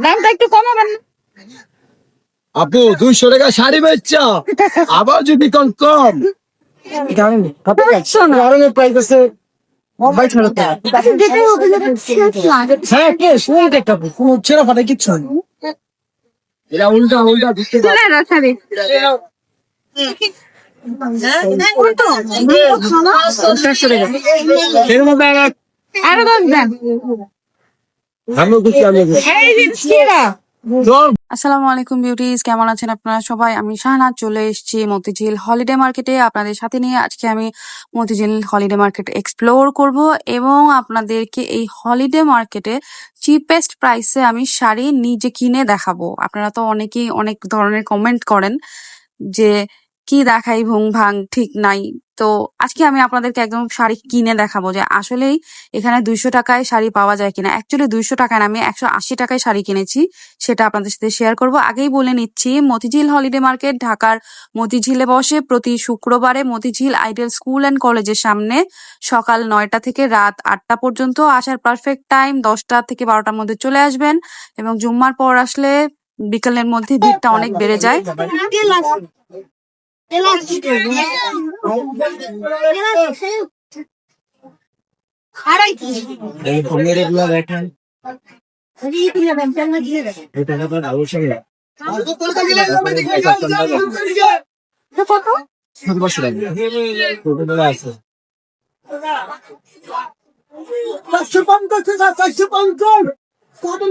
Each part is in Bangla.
দামটা একটু কমাবেন আপু দুইশো টাকা শাড়ি বেচছা। আবার যদি কম। কম উল্টা উল্টা। উল্টো, আরও দশ দেন। আমি আমি। আসসালামু আলাইকুম বিউটিজ কেমন আছেন আপনারা সবাই? আমি শাহনাজ চলে এসেছি মতিঝিল হলিডে মার্কেটে আপনাদের সাথে নিয়ে আজকে আমি মতিঝিল হলিডে মার্কেট এক্সপ্লোর করব এবং আপনাদেরকে এই হলিডে মার্কেটে চিপেস্ট প্রাইসে আমি শাড়ি নিজে কিনে দেখাবো। আপনারা তো অনেকেই অনেক ধরনের কমেন্ট করেন যে কি দেখাই ভুং ভাং ঠিক নাই। তো আজকে আমি আপনাদেরকে একদম শাড়ি কিনে দেখাবো যে আসলেই এখানে দুইশো টাকায় শাড়ি পাওয়া যায় কিনা। অ্যাকচুয়ালি দুইশো টাকায় আমি একশো আশি টাকায় শাড়ি কিনেছি, সেটা আপনাদের সাথে শেয়ার করব। আগেই বলে নিচ্ছি, মতিঝিল হলিডে মার্কেট ঢাকার মতিঝিলে বসে প্রতি শুক্রবারে মতিঝিল আইডিয়াল স্কুল অ্যান্ড কলেজের সামনে সকাল নয়টা থেকে রাত আটটা পর্যন্ত আসার পারফেক্ট টাইম দশটা থেকে বারোটার মধ্যে চলে আসবেন এবং জুম্মার পর আসলে বিকেলের মধ্যে ভিড়টা অনেক বেড়ে যায়। চারশো পঞ্চাশ চারশো পঞ্চাশ কটন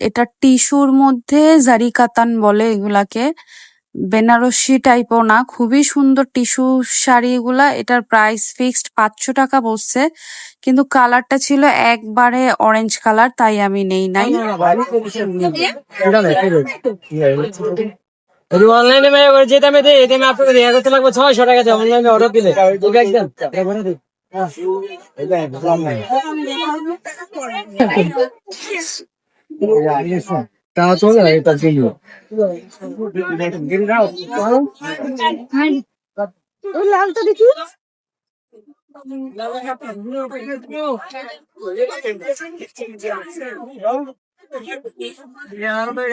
এটা টিস্যুর মধ্যে জারি কাতান বলে এগুলাকে। বেনারসি টাইপও না খুবই সুন্দর টিস্যু শাড়ি এগুলা। এটার প্রাইস ফিক্সড পাঁচশো টাকা বসছে। কিন্তু কালারটা ছিল একবারে অরেঞ্জ কালার তাই আমি নেই নাই। অনলাইনে যে দামে দেয় এই দামে আপনাকে দেয়া করতে লাগবে ছয়শো টাকা অনলাইনে অর্ডার দিলে। একদম Ta số này tận gì rồi? Đây thằng kim rau. Tôi làm tôi đi chứ. Yeah, I'm going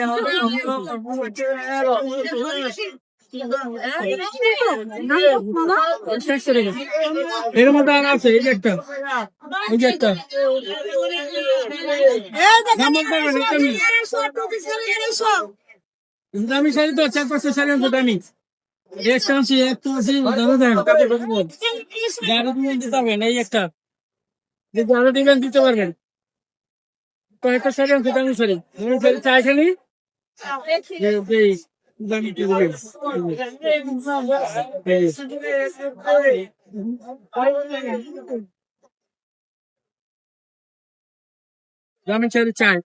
to এর মধ্যে আর আছে একটা এই যে একটা শাড়ি তো চার পাঁচশো শাড়ি আছে দামি একশো আশি দামে দেন যারা দিবেন দিতে পারবেন এই একটা দিতে পারবেন কয়েকটা শাড়ি আছে দামি শাড়ি দামি শাড়ি চাই খালি এই দামি কি দিবেন দামি শাড়ি চাই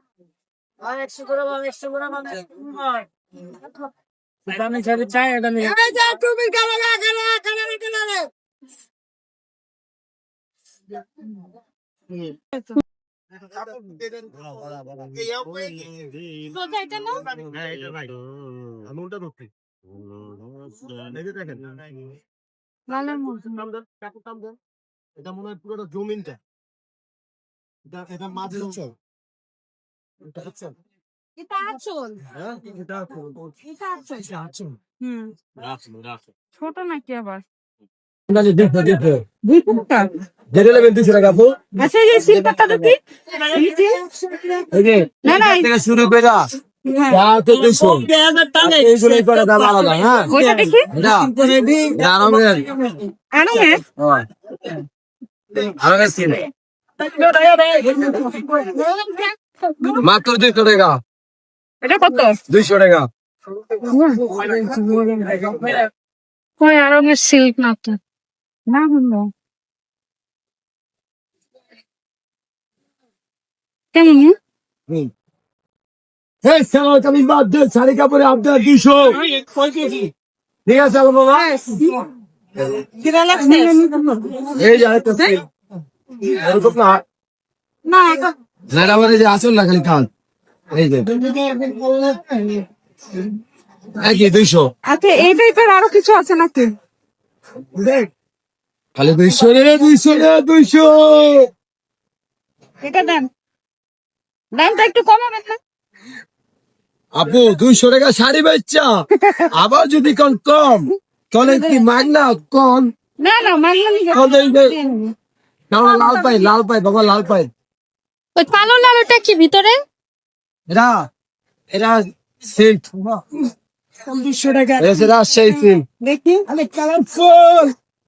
দামি শাড়ি চাই এটা নিয়ে এটা না আমি উল্টা ধরছি এটা মনে হয় পুরোটা জমিনটা এটা অঞ্চল এটা এটা আঁচল। হ্যাঁ এটা এটা আঁচল। হুম ছোট নাকি আবার? দেখো দেখো। দুই যেটা নেবেন টাকা আচ্ছা এই দেখি এই যে। না না থেকে শুরু করে হ্যাঁ। যা হ্যাঁ। হয়। মাত্র দুইশো টাকা। এটা কত? দুইশো টাকা। কই আরামের সিল্ক না তো না হলো। কেমন এই সালাম আমি বাদ দে শাড়ি কাপড়ে আপনার দুইশো। ঠিক আছে আমার বাবা। এই যে না খালি কান এই যে। একই দুইশো। আচ্ছা এই টাইপের আরও কিছু আছে নাকি? খালি দুইশো রে দুইশো রে দুইশো। এটা দেন দামটা একটু কমাবেন না? আপু দুইশো টাকা শাড়ি বেচছা আবার যদি কোন কম তাহলে কি মাগনা? না না লাল পাই লাল পাই বাবা লাল পাই। ওই কালো লালটা কি ভিতরে? এরা এরা সিল্ক। দুশো টাকা। এরা সেই সিল্ক। দেখি। আমি কালারফুল।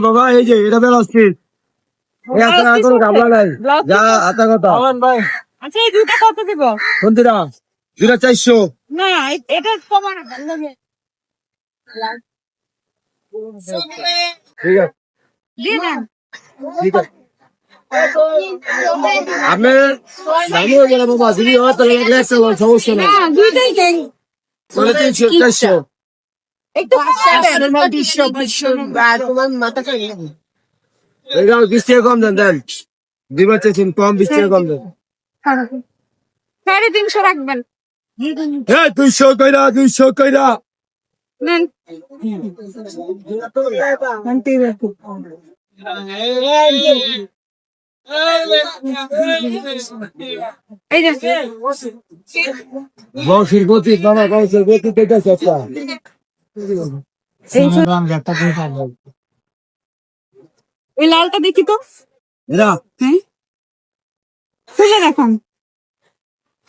বাবা এই যে এটা স্পিড কোনো নাই। যা আতা কথা। আচ্ছা এই দুটো কত দিব? কোনটিরা দুটা চারশো। না এ- এটা কমানো ঠিক আছে। দিয়ে দেন। ঠিক আছে। আপনার দামি বাবা যদি হয় তাহলে এক লাখ টাকা সমস্যা নেই। দুইটাই দেন। তাহলে তিনশো চারশো। একটু টাকা কম দেন দেন দিবার চাইছেন কম বিশ টাকা কম দেন সাড়ে তিনশো রাখবেন হ্যাঁ দুইশো কইরা দুইশো কইরা নেন এই যে বংশের গতি বাবা বংশের গতি দেখেছে একটা এই লালটা দেখি তো। এরা। হ্যাঁ? খুলে দেখান।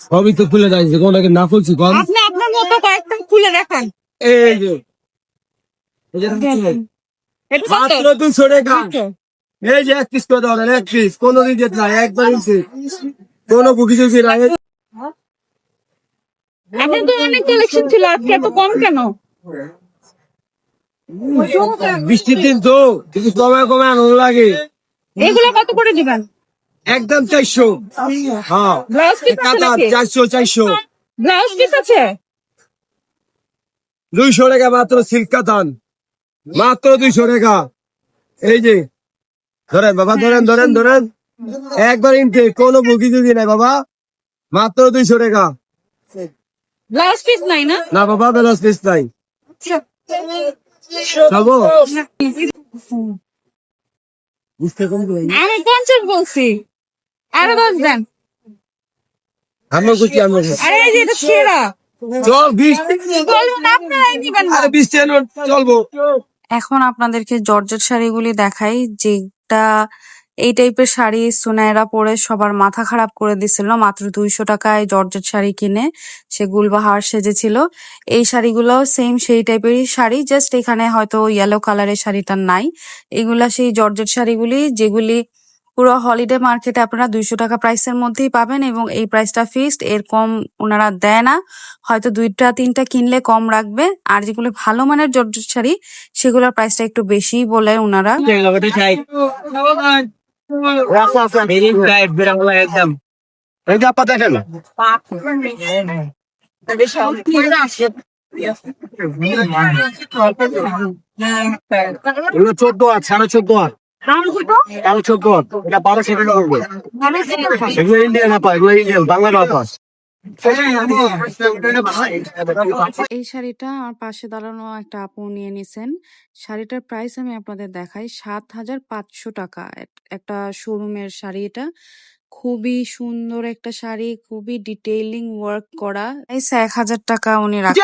সবই তো খুলে যাচ্ছে কোনটাকে না খুলছি আপনি আপনার মতো কয়েকটা খুলে দেখান। এই যে। এই যে দেখছেন? এটা কত? মাত্র দুশো টাকা। এই যে এক পিস করে দেওয়া এক পিস কোনো যেত না একবার কোনো এখন তো অনেক কালেকশন ছিল আজকে এত কম কেন? বৃষ্টির দিন তো কিছু কমে কমে আনন্দ লাগে। এগুলো কত করে দিবেন? একদম চারশো। হ্যাঁ। ব্লাউজ পিস আছে কাতার চারশো চারশো। ব্লাউজ পিস আছে? দুইশো টাকা মাত্র সিল্ক কাতান মাত্র দুইশো টাকা। এই যে ধরেন বাবা ধরেন ধরেন ধরেন। একবার ইনটে কোনো বুকি যদি নাই বাবা মাত্র দুইশো টাকা। ব্লাউজ পিস নাই না? না বাবা বেলাস পিস নাই। আমি পঞ্চাশ বলছি। আরও দশ দেন। আমরা খুশি আমরা আরে এই যে এটা সেরা। চল বিশ। আপনারাই নিবেন আরে বিশ চলবো। এখন আপনাদেরকে জর্জেট শাড়িগুলি দেখাই যেটা এই টাইপের শাড়ি সুনাইরা পরে সবার মাথা খারাপ করে দিছিল মাত্র দুইশো টাকায় জর্জেট শাড়ি কিনে সে গুলবাহার সেজেছিল। এই শাড়িগুলো সেম সেই টাইপেরই শাড়ি জাস্ট এখানে হয়তো ইয়েলো কালারের শাড়িটা নাই। এগুলা সেই জর্জেট শাড়িগুলি যেগুলি পুরো হলিডে মার্কেটে আপনারা দুইশো টাকা প্রাইসের মধ্যেই পাবেন এবং এই প্রাইসটা ফিক্সড এর কম ওনারা দেয় না। হয়তো দুইটা তিনটা কিনলে কম রাখবে। আর যেগুলো ভালো মানের জর্জেট শাড়ি সেগুলোর প্রাইসটা একটু বেশি বলে ওনারা। একদম এই যে আপা দেখেন এগুলো চোদ্দ হাত সাড়ে চোদ্দ হাত সাড়ে চোদ্দ হাত এটা বারোশো টাকা করবে এগুলো ইন্ডিয়ান আপা এগুলো ইন্ডিয়ান বাংলার আপা এই শাড়িটা আমার পাশে দাঁড়ানো একটা আপু নিয়ে নিছেন শাড়িটার প্রাইস আমি আপনাদের দেখাই সাত হাজার পাঁচশো টাকা একটা শোরুমের শাড়ি এটা খুবই সুন্দর একটা শাড়ি খুবই ডিটেইলিং ওয়ার্ক করা এই এক হাজার টাকা উনি রাখেন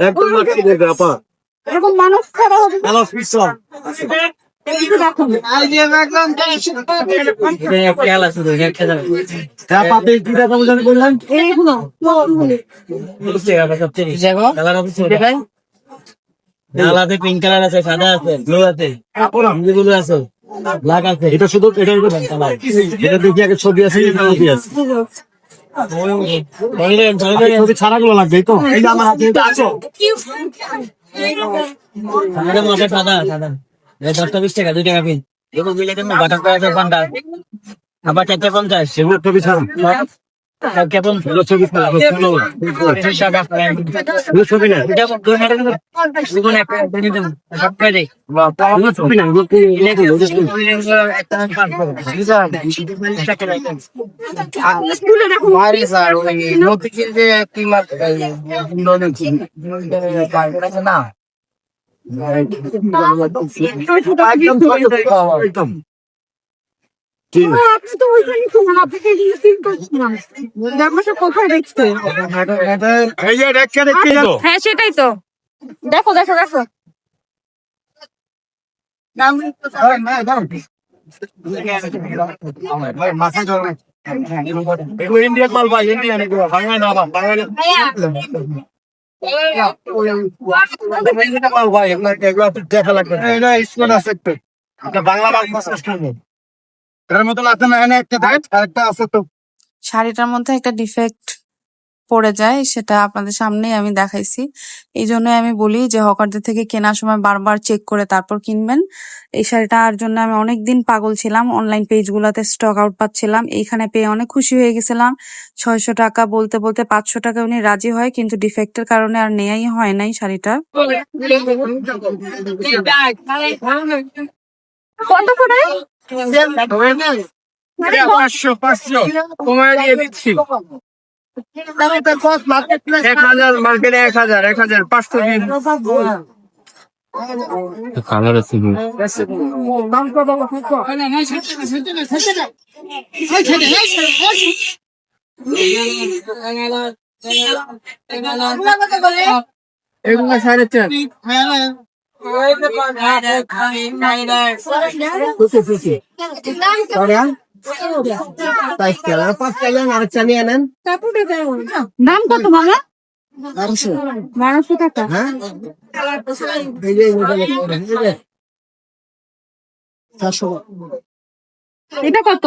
একদম দেখবে, আপা। এরকম মানুষ ছাড়া হবে লালাতে পিঙ্ক কালার আছে সাদা আছে ব্লু আছে। ব্লু আছে ব্ল্যাক আছে। এটা শুধু এটা এটা দেখি আগে ছবি আছে ছাড়াগুলো লাগবে এই তো। এই যে আমার হাতে এটা আছে। আমাদের মাঠে সাদা সাদা। দশটা বিশ টাকা দুই টাকা পিস। এগুলো মিলে দেবো বাটার করে আছে পঞ্চাশ আবার চারটে পঞ্চাশ। সেগুলো চারটে ছবি ছবি না না। একদম। আপনি তো ওইখানে ছিলেন আপনাকে রিসিভ করছিলাম ব্যাপারটা কোথায় দেখতে এই যে রেখে দেখতে যাব হ্যাঁ সেটাই তো। দেখো দেখো দেখো। এগুলো ইন্ডিয়ান মাল ভাই ইন্ডিয়ান এগুলো। না মাল ভাই এগুলো দেখা লাগবে না। আছে একটু। বাংলা মাল মাছ খাব এর মতন আছে না এনে একটা দেখ আরেকটা আছে তো। শাড়িটার মধ্যে একটা ডিফেক্ট পড়ে যায় সেটা আপনাদের সামনেই আমি দেখাইছি। এই জন্য আমি বলি যে হকারদের থেকে কেনার সময় বারবার চেক করে তারপর কিনবেন। এই শাড়িটার জন্য আমি অনেক দিন পাগল ছিলাম অনলাইন পেজগুলোতে স্টক আউট পাচ্ছিলাম। এইখানে পেয়ে অনেক খুশি হয়ে গেছিলাম। ছয়শো টাকা বলতে বলতে পাঁচশো টাকা উনি রাজি হয় কিন্তু ডিফেক্টের কারণে আর নেয়াই হয় নাই শাড়িটা। কত করে? পাঁচশো পাঁচশো। কমায় দিয়ে দিচ্ছি। এক হাজার মার্কেটে এক হাজার এক হাজার পাঁচশো দিন। এগুলো সাড়ে চার। নাম কত মামা? বারোশো টাকা এটা? কত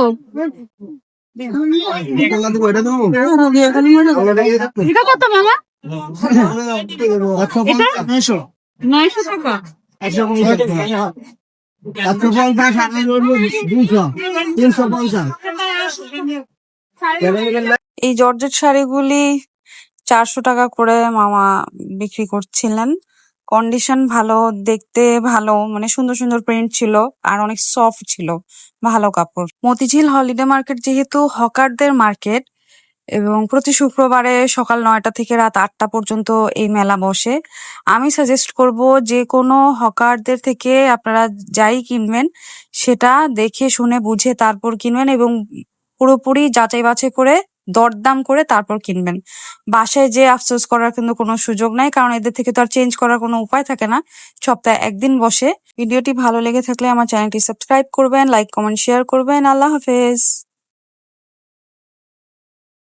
এটা? কত মামা নয়শো টাকা। এই জর্জেট শাড়িগুলি চারশো টাকা করে মামা বিক্রি করছিলেন। কন্ডিশন ভালো দেখতে ভালো মানে সুন্দর সুন্দর প্রিন্ট ছিল আর অনেক সফট ছিল ভালো কাপড়। মতিঝিল হলিডে মার্কেট যেহেতু হকারদের মার্কেট এবং প্রতি শুক্রবারে সকাল নয়টা থেকে রাত আটটা পর্যন্ত এই মেলা বসে। আমি সাজেস্ট করব যে কোনো হকারদের থেকে আপনারা যাই কিনবেন, সেটা দেখে, শুনে, বুঝে তারপর কিনবেন এবং পুরোপুরি যাচাই বাছাই করে, দরদাম করে তারপর কিনবেন। বাসায় যে আফসোস করার কিন্তু কোনো সুযোগ নাই, কারণ এদের থেকে তো আর চেঞ্জ করার কোনো উপায় থাকে না। সপ্তাহে একদিন বসে। ভিডিওটি ভালো লেগে থাকলে আমার চ্যানেলটি সাবস্ক্রাইব করবেন লাইক কমেন্ট শেয়ার করবেন। আল্লাহ হাফেজ।